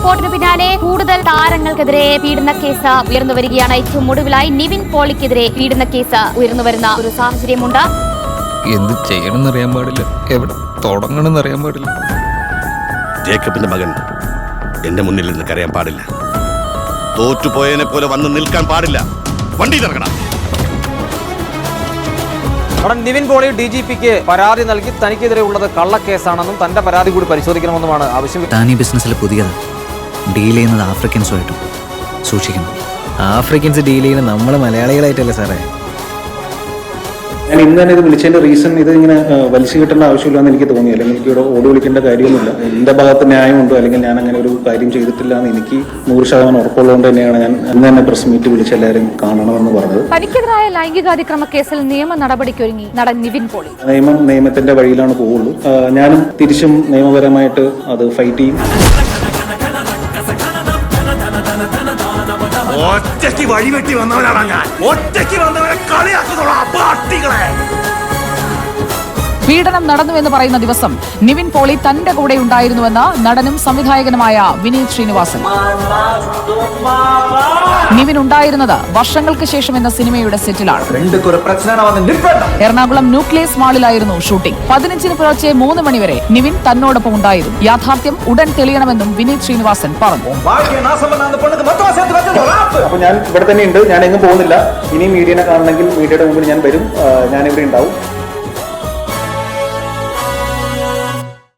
റിപ്പോർട്ടിന് പിന്നാലെ കൂടുതൽ താരങ്ങൾക്കെതിരെ പീഡന കേസ് ഉയർന്നു വരികയാണ്. ഏറ്റവും ഒടുവിലായി നിവിൻ പോളിക്കെതിരെ പീഡന കേസ് ഉയർന്നു വരുന്ന ഒരു സാഹചര്യമുണ്ട്. എന്ത് ചെയ്യണമെന്ന് അറിയാൻ പാടില്ല. എവിടെ തുടങ്ങണമെന്ന് അറിയാൻ പാടില്ല. ജേക്കബിന്റെ മകൻ എന്റെ മുന്നിൽ നിന്ന് കരയാൻ പാടില്ല. തോറ്റുപോയതിനെ പോലെ വന്ന് നിൽക്കാൻ പാടില്ല. വണ്ടി തിറങ്ങണം നടൻ നിവിൻ പോളി ഡി ജി പിക്ക് പരാതി നൽകി തനിക്കെതിരെ ഉള്ളത് കള്ളക്കേസാണെന്നും തന്റെ പരാതി കൂടി പരിശോധിക്കണമെന്നുമാണ് ആവശ്യം. താൻ ഈ ബിസിനസ്സിൽ പുതിയതാണ് ഡീൽ ചെയ്യുന്നത് ആഫ്രിക്കൻസുമായിട്ടും സൂക്ഷിക്കണം. ആഫ്രിക്കൻസ് ഡീൽ ചെയ്യുന്ന നമ്മൾ മലയാളികളായിട്ടല്ലേ സാറേ? ഞാൻ ഇന്ന് തന്നെ ഇത് വിളിച്ചതിന്റെ റീസൺ ഇത് ഇങ്ങനെ വലിച്ചു കിട്ടേണ്ട ആവശ്യമില്ലെന്ന് എനിക്ക് തോന്നി. അല്ലെങ്കിൽ എനിക്ക് ഇവിടെ ഓടി വിളിക്കേണ്ട കാര്യമൊന്നുമില്ല. എന്റെ ഭാഗത്ത് ന്യായമുണ്ടോ? അല്ലെങ്കിൽ ഞാൻ അങ്ങനെ ഒരു കാര്യം ചെയ്തിട്ടില്ല എന്ന് എനിക്ക് നൂറ് ശതമാനം ഉറപ്പുള്ളതുകൊണ്ട് തന്നെയാണ് ഞാൻ അന്ന് തന്നെ പ്രസ് മീറ്റ് വിളിച്ച് എല്ലാവരും കാണണമെന്ന് പറഞ്ഞത്. തനിക്കെതിരായ ലൈംഗികാതിക്രമ കേസിൽ നിയമ നടപടിക്കൊരുങ്ങി നടൻ നിവിൻ പോളി. നിയമം നിയമത്തിന്റെ വഴിയിലാണ് പോവുള്ളൂ. ഞാനും തിരിച്ചും നിയമപരമായിട്ട് അത് ഫൈറ്റ് ചെയ്യും. ഒറ്റയ്ക്ക് വഴിവെട്ടി വന്നവനാണ് ഞാൻ. ഒറ്റയ്ക്ക് വന്നവരെ കളിയാക്കുന്നുള്ള പാർട്ടികളെ. പീഡനം നടന്നുവെന്ന് പറയുന്ന ദിവസം നിവിൻ പോളി തന്റെ കൂടെ ഉണ്ടായിരുന്നുവെന്ന് നടനും സംവിധായകനുമായ വിനീത് ശ്രീനിവാസൻ. നിവിൻ ഉണ്ടായിരുന്നത് വർഷങ്ങൾക്ക് ശേഷം എന്ന സിനിമയുടെ സെറ്റിലാണ്. എറണാകുളം ന്യൂക്ലിയസ് മാളിലായിരുന്നു ഷൂട്ടിംഗ്. പതിനഞ്ചിന് പുലർച്ചെ മൂന്ന് മണിവരെ നിവിൻ തന്നോടൊപ്പം ഉണ്ടായിരുന്നു. യാഥാർത്ഥ്യം ഉടൻ തെളിയണമെന്നും വിനീത് ശ്രീനിവാസൻ പറഞ്ഞു. അപ്പൊ ഞാൻ ഇവിടെ തന്നെ ഉണ്ട്. ഞാൻ എങ്ങും പോകുന്നില്ല. ഇനി മീഡിയനെ കാണണമെങ്കിൽ മീഡിയയുടെ മുമ്പിൽ ഞാൻ വരും. ഞാൻ ഇവിടെ ഉണ്ടാവും.